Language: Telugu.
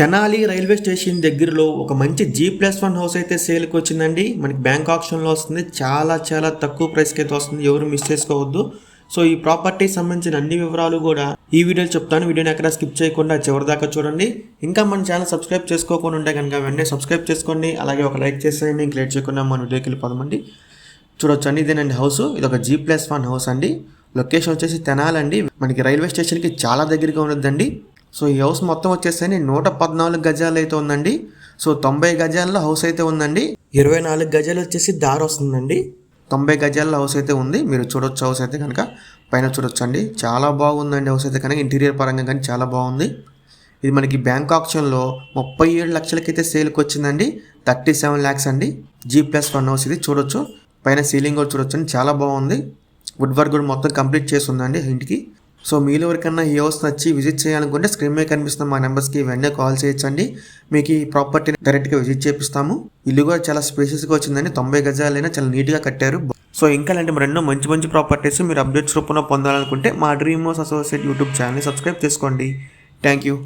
తెనాలి రైల్వే స్టేషన్ దగ్గరలో ఒక మంచి జీ ప్లస్ వన్ హౌస్ అయితే సేల్కి వచ్చిందండి. మనకి బ్యాంక్ ఆప్షన్లో వస్తుంది. చాలా చాలా తక్కువ ప్రైస్కి అయితే వస్తుంది. ఎవరు మిస్ చేసుకోవద్దు. సో ఈ ప్రాపర్టీ సంబంధించిన అన్ని వివరాలు కూడా ఈ వీడియోలో చెప్తాను. వీడియోని ఎక్కడ స్కిప్ చేయకుండా చివరి దాకా చూడండి. ఇంకా మన ఛానల్ సబ్స్క్రైబ్ చేసుకోకుండా ఉంటే కనుక వెంటనే సబ్స్క్రైబ్ చేసుకోండి. అలాగే ఒక లైక్ చేసేయండి. ఇంక లేట్ చేయకుండా మన వీడియోకి వెళ్ళిపోదామండి. చూడొచ్చు అండి. ఇదేనండి హౌస్ ఇది ఒక జీ ప్లస్ వన్ హౌస్ అండి. లొకేషన్ వచ్చేసి తెనాలండి. మనకి రైల్వే స్టేషన్కి చాలా దగ్గరగా ఉన్నదండి. సో ఈ హౌస్ మొత్తం వచ్చేసి నూట పద్నాలుగు గజాలు అయితే ఉందండి. సో తొంభై గజాల్లో హౌస్ అయితే ఉందండి. ఇరవై నాలుగు గజాలు వచ్చేసి దారి వస్తుందండి. తొంభై గజాల్లో హౌస్ అయితే ఉంది. మీరు చూడొచ్చు హౌస్ అయితే కనుక. పైన చూడొచ్చు అండి చాలా బాగుందండి హౌస్ అయితే కనుక. ఇంటీరియర్ పరంగా కానీ చాలా బాగుంది. ఇది మనకి బ్యాంక్ ఆప్షన్లో ముప్పై ఏడు లక్షలకైతే సేల్కి వచ్చిందండి. థర్టీ సెవెన్ ల్యాక్స్ అండి. జీ ప్లస్ వన్ హౌస్ ఇది చూడొచ్చు. పైన సీలింగ్ కూడా చూడొచ్చు చాలా బాగుంది. వుడ్ వర్క్ కూడా మొత్తం కంప్లీట్ చేసి ఉందండి ఇంటికి సో మీలో ఎవరికన్నా ఈ హౌస్ నచ్చి విజిట్ చేయాలనుకుంటే స్క్రీన్ మీద కనిపిస్తున్న మా నెంబర్స్కి వెంటనే కాల్ చేయొచ్చండి. మీకు ఈ ప్రాపర్టీని డైరెక్ట్గా విజిట్ చేపిస్తాము. ఇల్లు కూడా చాలా స్పేషియస్గా వచ్చిందండి. తొంభై గజాలైనా చాలా నీట్గా కట్టారు. సో ఇంకా ఇలాంటి మరెన్నో మంచి మంచి ప్రాపర్టీస్ మీరు అప్డేట్స్ రూపంలో పొందాలనుకుంటే మా డ్రీమ్ హౌస్ అసోసియేట్ యూట్యూబ్ ఛానల్ని సబ్స్క్రైబ్ చేసుకోండి. Thank you.